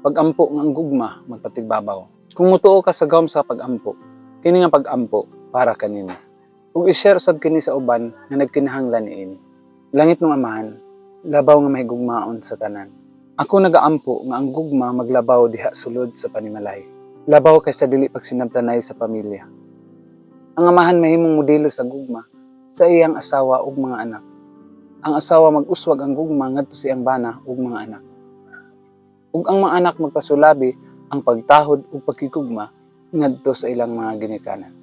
Pag-ampo nga ang gugma magpatigbabaw. Kung mutuo ka sa gawm sa pag-ampo, kini nga pag-ampo para kanimo. Ug i-share sad kini sa uban nga nagkinahanglan niini. Langit ng amahan, labaw nga may gugmaon sa tanan. Ako nagaampo nga ang gugma maglabaw diha sulod sa panimalay. Labaw kay sa dili pagsinabtanay sa pamilya. Ang amahan mahimong modelo sa gugma sa iyang asawa ug mga anak. Ang asawa mag-uswag ang gugma ngadto sa iyang bana ug mga anak. Ug ang mga anak magpasulabi ang pagtahod ug pagkikugma ngadto sa ilang mga ginikanan.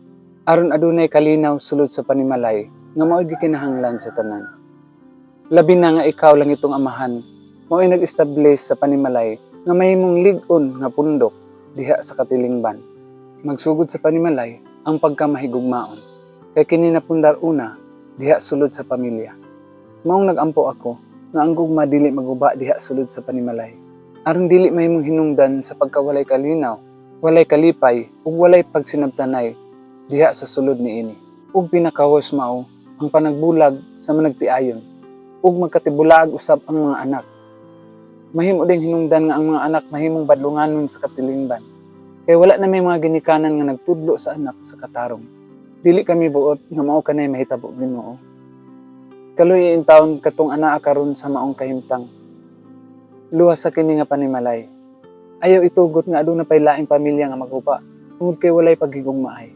Aron adunay kalinaw sulod sa panimalay nga mao gikinahanglan sa tanan. Labi na nga ikaw lang itong amahan, mao'y nag-establish sa panimalay nga mahimong lig-on nga pundok diha sa katilingban. Magsugod sa panimalay ang pagkamahigugmaon. Kay kini napundar una diha sulod sa pamilya. Maong nagampo ako nga ang gugma dili maguba diha sulod sa panimalay. Aron dili mahimong hinungdan sa pagkawalay kalinaw, walay kalipay ug walay pagsinabtanay diha sa sulod niini. Ug pinakahos mao ang panagbulag sa managtiayon ug magkatibulag usab ang mga anak. Mahimo ding hinungdan nga ang mga anak mahimong badlunganon sa katilingban. Kay wala na may mga ginikanan nga nagtudlo sa anak sa katarong. Dili kami buot nga mao kanay mahitabo Ginoo. Kaluy in taon katong anaa karon sa maong kahimtang. Luwas sa kini nga panimalay. Ayaw itugot nga aduna pay laing pamilya nga magupa. Tungod kay walay paghigugmaay.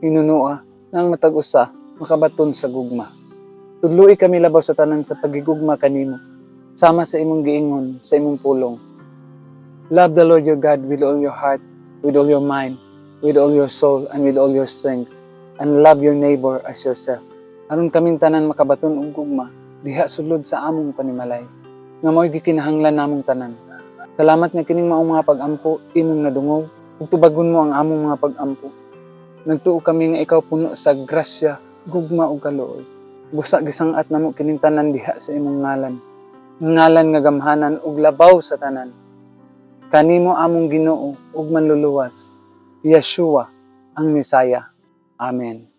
Hinunua nga ang matag usa makabaton sa gugma. Tudluy kami labaw sa tanan sa pagigugma kanimo. Sama sa imong giingon, sa imong pulong. Love the Lord your God with all your heart, with all your mind, with all your soul, and with all your strength. And love your neighbor as yourself. Aron kaming tanan makabaton og gugma, diha sulod sa among panimalay. Nga mao'y gikinahanglan namong tanan. Salamat nga kining maong mga pag-ampo, imong nadungog, ug tubagon mo ang among mga pag-ampo. Nagtuo kami nga ikaw puno sa grasya, gugma ug kaluoy. Busa gisangat namo kining tanan diha sa imong ngalan. Ngalan nga gamhanan ug labaw sa tanan. Kanimo among Ginoo ug manluluwas. Yeshua ang Misaya. Amen.